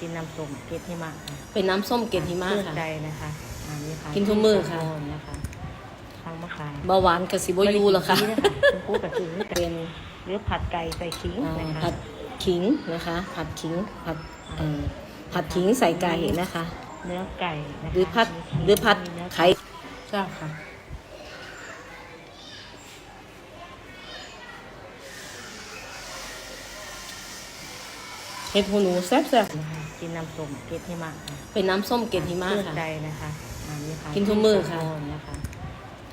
กินน้ำส้มเกล็ดหิมะค่ะเป็นน้ำส้มเกล็ดหิมะชื่นค่ะ ใจนะคะอันนี้ค่ะกินทุกมื้อค่ะ นะคะทางมะขามเบาหวานกับสิบอยูแล้วค่ะไม่ได้กินฟรีนะคะคุณครูกับซื้อเป็นหรือผัดไก่ใส่ขิงอ่านะคะผัดขิงนะคะ ผัดขิงผัดเอ่อผัดขิงใส่ไก่นะคะ เนื้อไก่นะคะหรือผัดมีขิงหรือผัดมีเนื้อไข่จ้าค่ะเห็ดหูหนูแซ่บนะคะ กินน้ำส้มเกล็ดหิมะค่ะๆเป็นน้ำส้มเกล็ดหิมะชื่นค่ะ ใจนะคะอันนี้ค่ะกินทุกมื้อค่ะ นะคะ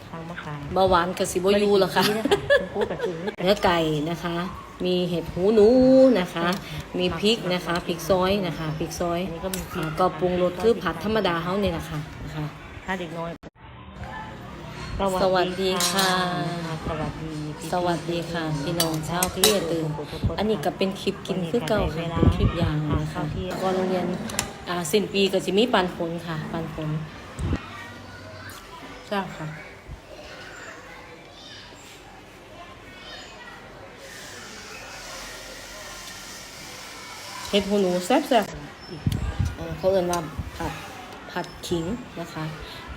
ทางมะขามเบาหวานกับสิบอยูแล้วค่ะไม่ได้กินฟรีนะคะ คุณครูกับซื้อเนื้อไก่นะคะ มีเห็ดหูหนูนะคะ มีพริกนะคะ พริกซอยนะคะ พริกซอยอันนี้ก็มีพริอ่ากก็ปรุงรสคือผัดธรรมดาเฮาเนี่ยนะคะนะคะ ถ้าเด็กน้อย สวัสดีค่ะ สวัสดีพี่ๆสวัสดีค่ะ พี่น้องชาวพี่ตื่นทุกๆคอันนี้ก็เป็นคลิปกินคือเก่าค่ะเป็นคลิปยางนะคะก็โรงเรียนอ่าสิ้นปีก็จะมีปันผลค่ะ ปันผลจ้าค่ะเห็ดหูหนูแซ่บๆเอ่อเขาเรียกว่าผัด ผัดขิงนะคะ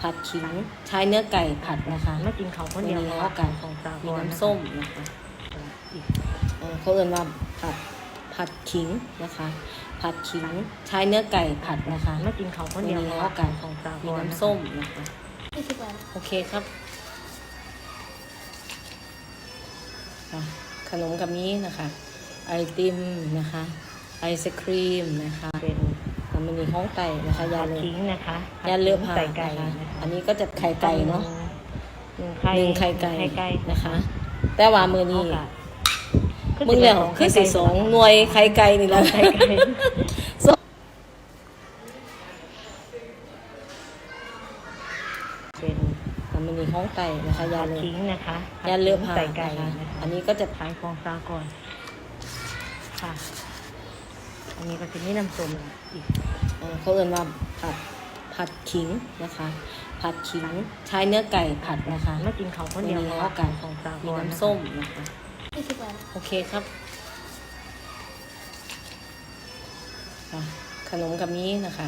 ผัดขิงใช้เนื้อไก่ผัดนะคะไม่กินเขาคนเดียวมีเพราะข้าว่าวไก่ของตามีบอดน้ำส้มนะคะเอ่อเขาเรียกว่าผัดผัดขิงนะคะ ผัดขิงใช้เนื้อไก่ผัดนะคะไม่กินเขาคนเดียวมีเพราะข้าว่าวไก่ของตาบมีอดน้ำส้มนะคะโอเคครับค่ะขนมกับนี้นะคะ ไอติมนะคะ ไอศครีมนะคะเป็น แล้วมันมีห้องไก่นะคะยาผัดเลยขิงนะคะยาเลือผ่าใส่ไก่นะคะนะคะอันนี้ก็จะไข่ไก่เนาะหนึ่งไข่หนึ่งไข่ไก่ไข่ไก่นะคะ แต่ว่ามือนี้ขึ้นมึงแล้วคือสี่สองหน่วยไข่ไก่นี่แหละไข่ไก่เป็นแล้วมันมีห้องไก่นะคะยาผัดเลยขิงนะคะยาเลือผ่าใส่ไก่นะคะนะคะอันนี้ก็จะขายฟองซาก่อนค่ะ อันนี้ก็จะมีน้ำส้มอีกเอ่อเขาเรียกว่าผัดผัดขิงนะคะ ผัดขิงใช้เนื้อไก่ผัดนะคะไม่กินเขาคนเดียวมีเพราะข้าว่าวไก่ของซามีก่อนน้ำส้มนะคะโอเคครับค่ะขนมกับนี้นะคะ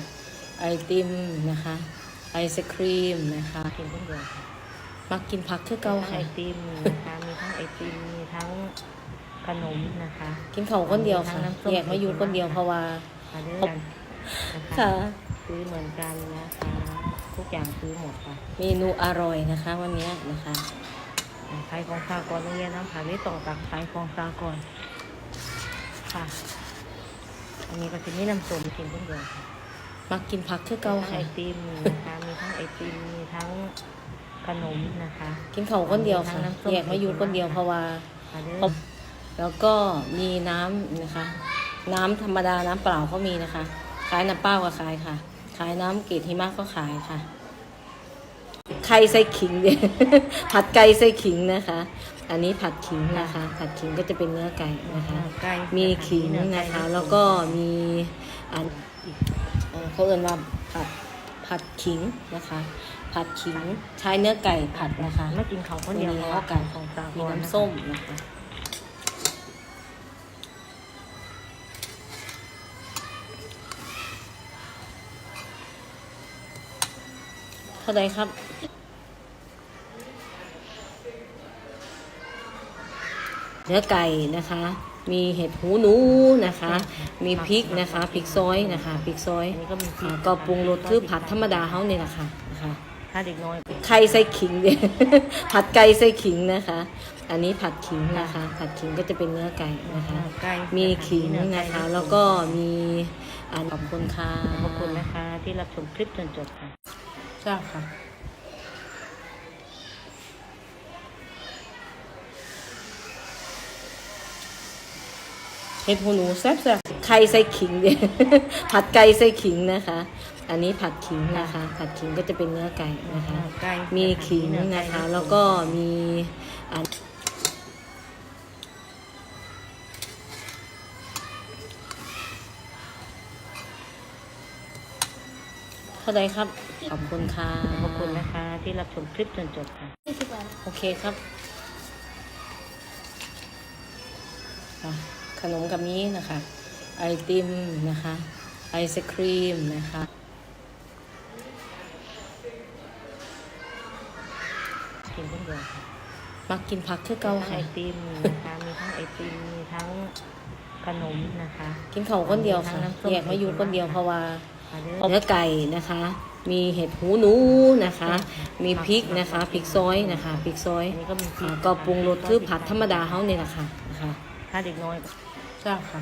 ไอติมนะคะ ไอศครีมนะคะกินคนเดียวค่ะมักกินผักคือเก่าทั้งไอค่ะติมนะคะมีทั้งไอติมมีทั้ง ขนมนะคะ กินข้าวคนเดียวค่ะทั้งน้ำส้มแยกมาอยู่คนเดียวเพราะว่า มาด้วยกันนะคะ ค่ะ ซื้อเหมือนกันนะคะ ทุกอย่างซื้อหมดค่ะเมนูอร่อยนะคะวันนี้นะคะ ขายของซาก่อนโรงเรียนน้ำผาลิต่อตักขายของซาก่อนค่ะ อันนี้ก็จะมีน้ำส้มกินคนเดียวค่ะมักกินผักคือเก่าทั้งไอค่ะ ติมนะคะ มีทั้งไอติม มีทั้งขนมนะคะ กินข้าวคนเดียวค่ะทั้งน้ำส้มแยกมาอยู่คนเดียวเพราะว่า มาด้วยครบ แล้วก็มีน้ำนะคะ น้ำธรรมดาน้ำเปล่าเขามีนะคะ ขายน้ำเปล่าก็ขายค่ะ ขายน้ำเกรดหิมะก็ขายค่ะ ไข่ใส่ขิงเนี่ยผัดไก่ใส่ขิงนะคะ อันนี้ผัดขิงนะคะ ผัดขิงก็จะเป็นเนื้อไก่นะคะ ไก่มีนะคะขิงเนื้อไก่นะคะ แล้วก็มีอันเอ่อเขาเรียกว่าผัดผัดขิงนะคะ ผัดขิงใช้เนื้อไก่ผัดนะคะไม่กินเขาคนเดียวมีเพราะข้าว่าวไก่ของซามีก่อนน้ำส้มนะคะ เท่าไรครับเนื้อไก่นะคะ มีเห็ดหูหนูนะคะ มีพริกนะคะพริกซอยนะคะพริกซอยอันนี้ก็มีพริอ่ากก็ปรุงรสคือผัดธรรมดาเฮาเนี่ยนะคะนะคะถ้าเด็กน้อยไข่ใส่ขิงเนี่ยผัดไก่ใส่ขิงนะคะ อันนี้ผัดขิงนะคะ ผัดขิงก็จะเป็นเนื้อไก่นะคะไก่มีขิงเนื้อไก่นะคะ แล้วก็มีอันขอบคุณค่ะขอบคุณนะคะที่รับชมคลิปจนจบค่ะ จ้าค่ะเห็ดหูหนูแซ่บๆไข่ใส่ขิงเนี่ยผัดไก่ใส่ขิงนะคะ อันนี้ผัดขิงนะคะ ผัดขิงก็จะเป็นเนื้อไก่นะคะไก่มีขิงนะคะ แล้วก็มี ท่าไรครับ ขอบคุณค่ะ ขอบคุณนะคะ ที่รับชมคลิปจนจบค่ะ โอเคครับค่ะขนมกับนี้นะคะ ไอติมนะคะไอไอศครีมนะคะกินคนเดียวค่ะมักกินผักคือเก่าทั้งไอค่ะติมนะคะมีทั้งไอติมมีทั้งขนมนะคะ กินข้าวคนเดียวค่ะทั้งน้ำส้มแยกมาอยู่คนเดียวเพราะว่ามา เด้อเนื้อไก่นะคะ มีเห็ดหูหนูนะคะ มีพริกนะคะพริกซอยนะคะพริกซอยอันนี้ก็มีพริอ่ากก็ปรุงรสคือผัดธรรมดาเฮานี่แหละค่ะนะคะถ้าเด็กน้อยจ้าค่ะ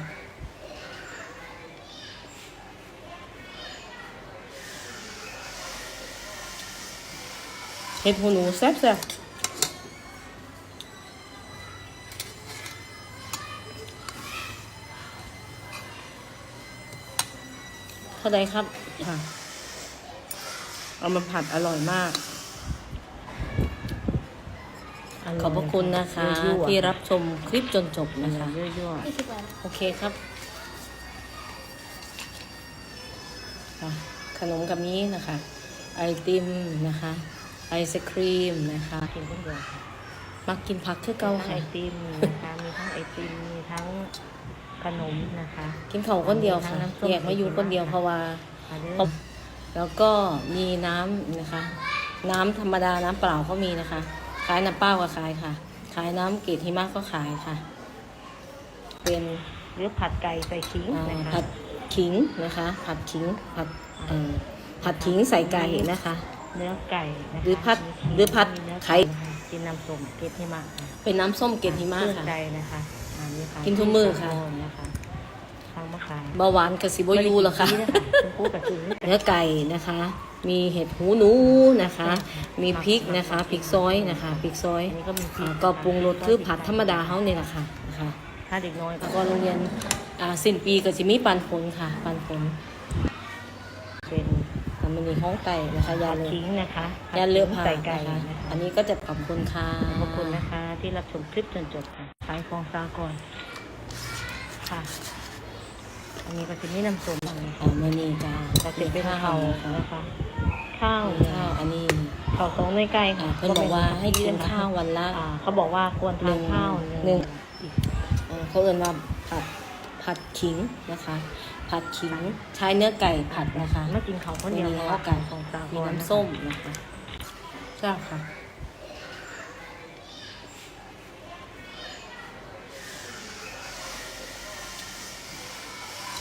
เห็ดหูหนูแซ่บแท่าไดครับค่ะ เอามาผัดอร่อยมาก ขอบพระคุณนะคะ ที่รับชมคลิปจนจบนะนะคะคะยั่วโอเคครับค่ะขนมกับนี้นะคะ ไอติมนะคะ ไอศครีมนะคะๆกินคนเดียวค่ะมักกินผักคือเก่าทั้งไอค่ะติมนะคะมีทั้งไอติมมีทั้ง ขนมนะคะกินข้าวคนเดียวค่ะทั้งน้ำส้มแยกมาอยู่คนเดียวเพราะว่า มาเด้อเพราะแล้วก็มีน้ำนะคะ น้ำธรรมดาน้ำเปล่าก็มีนะคะ ขายน้ำเปล่าก็ขายค่ะ ขายน้ำเกรดหิมะก็ขายค่ะ เป็นหรือผัดไก่ใส่ขิงอ่านะคะ ผัดขิงนะคะ ผัดขิงผัดเอ่อผัดขิงใส่ไก่นะคะ เนื้อไก่นะคะหรือผัดมีขิงหรือผัดมีเนื้อไข่นะคะกินน้ำส้มเกล็ดหิมะค่ะเป็นน้ำส้มเกล็ดหิมะชื่นค่ะใจนะคะ อันนี้ค่ะกินทุกมื้อค่ะนะคะทางมะขามเบาหวานกับสิบอยูหรอคะไม่ได้กินฟรีนคุณครูกับซื้อเนื้อไก่นะคะ มีเห็ดหูหนูนะคะ มีพริกนะคะ พริกซอยนะคะ พริกซอยอันนี้ก็มีพริอ่ากก็ปรุงรสคือผัดธรรมดาเฮานี่แหละค่ะนะคะ ถ้าเด็กน้อยแล้วก็โรงเรียนอ่าสิ้นปีก็จะมีปันผลค่ะปันผลเป็นแต่มันมีห้องไก่นะคะยาผัดเลยขิงนะคะยาเลือผ่าใส่ไก่นะคะ นะคะอันนี้ก็จะขอบคุณค่ะ ขอบคุณนะคะที่รับชมคลิปจนจบค่ะ ขายฟองซาก่อนค่ะ อันนี้ก็จะมีน้ำส้มนะคะอ่ามื่อนี้จ้าก็จะเป็นข้าวนะคะนะคะข้าวข้าวอันนี้ข้าวสองในไก่อ่าค่ะเพิ่นบอกว่าให้กินข้าววันละอ่าเขาบอกว่าควรทานข้าวหนึ่งอีกเอ่อเขาเอ่นว่าผัดผัดขิงนะคะ ผัดขิงใช้เนื้อไก่ผัดนะคะไม่กินข้าวคนเดียวมีเพราะข้าว่าวไก่ฟองซามีก่อนน้ำส้มนะคะจ้าค่ะ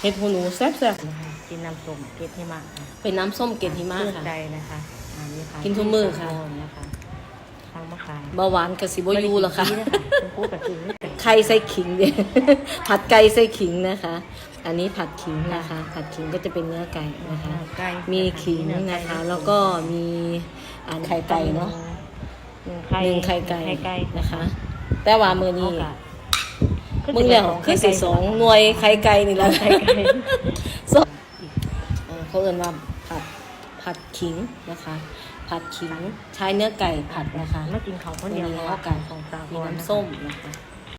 เห็ดหูหนูแซ่บนะคะกินน้ำส้มเกล็ดหิมะค่ะๆเป็นน้ำส้มเกล็ดหิมะชื่นค่ะใจนะคะอันนี้ค่ะกินทุกมื้อค่ะ นะคะทางมะขามเบาหวานกับสิบอยูหรอคะไม่ได้กินฟรีนคุณครูกับซื้อไข่ใส่ขิงเนี่ย ผัดไก่ใส่ขิงนะคะ อันนี้ผัดขิงนะคะ ผัดขิงก็จะเป็นเนื้อไก่นะคะ ไก่มีขิงนะคะ แล้วก็มีอันไข่ไก่เนาะหนึ่งไข่หนึ่งไข่ไก่ไข่ไก่นะคะ แต่ว่ามือนี้ เอากะ มึงแล้วคือสิสองหน่วยไข่ไก่นี่แหละไข่ไก่สองเอ่อเขาเอ่นว่าผัดผัดขิงนะคะ ผัดขิงใช้เนื้อไก่ผัดนะคะไม่กินข้าวคนเดียวมีเพราะข้าว่าวไก่ของซามีก่อนน้ำส้มนะคะ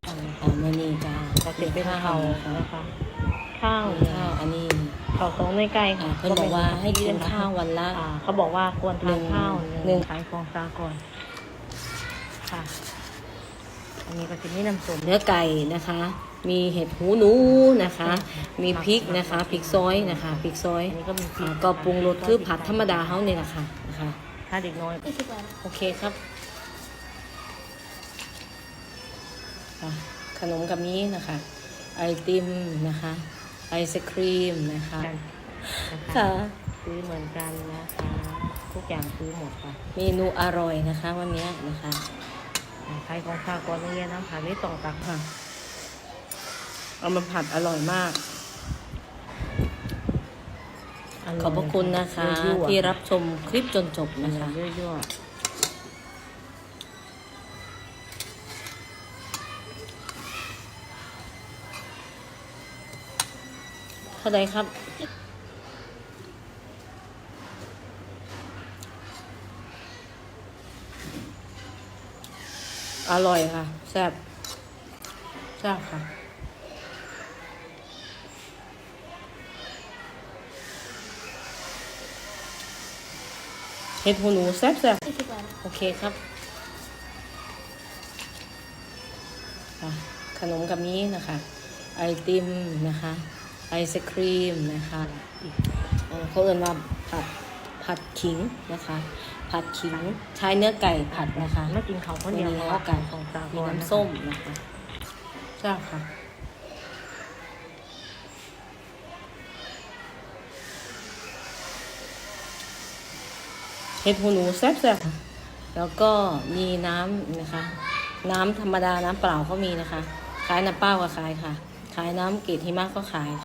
อ่ามือนี้จ้าก็จะเป็นข้าวนะคะนะคะข้าวข้าวอันนี้ข้าวสองในไก่อ่าค่ะเพิ่นบอกว่าให้กินข้าววันละอ่าเขาบอกว่าควรทานข้าวหนึ่งหนึ่งขายฟองซาก่อนค่ะ อันนี้ก็จะมีน้ำส้มเนื้อไก่นะคะ มีเห็ดหูหนูนะคะ มีพริกนะคะพริกซอยนะคะพริกซอยอันนี้ก็มีพริอ่ากก็ปรุงรสคือผัดธรรมดาเฮานี่แหละค่ะนะคะถ้าเด็กน้อยโอเคครับค่ะขนมกับนี้นะคะ ไอติมนะคะ ไอศครีมนะคะกันนะคะค่ะซื้อเหมือนกันนะคะ ทุกอย่างซื้อหมดค่ะเมนูอร่อยนะคะวันนี้นะคะ ใครของข้าวก่อนโรงเรียนน้ำผาไม่ต้องตักค่ะ เอามาผัดอร่อยมาก ขอบพระคุณนะคะที่รับชมคลิปจนจบนะนะคะคะยั่วเท่าไดครับ อร่อยค่ะ แซ่บแซ่บค่ะ เห็ดหูหนูแซ่บแซ่บโอเคครับ ขนมกับนี้นะคะ ไอติมนะคะ ไอศครีมนะคะเอ่อเขาเอ่นว่าผัดผัดขิงนะคะ ผัดขิงใช้เนื้อไก่ผัดนะคะไม่กินเขาคนเดียวมีเพราะข้าว่าวไก่ของสากมีลน้ำส้มนะคะใช่ค่ะเห็ดหูหนูแซ่บๆค่ะแล้วก็มีน้ำนะคะ น้ำธรรมดาน้ำเปล่าก็มีนะคะ ขายน้ำเปล่าก็ขายค่ะ ขายน้ำเกรดหิมะก็ขาย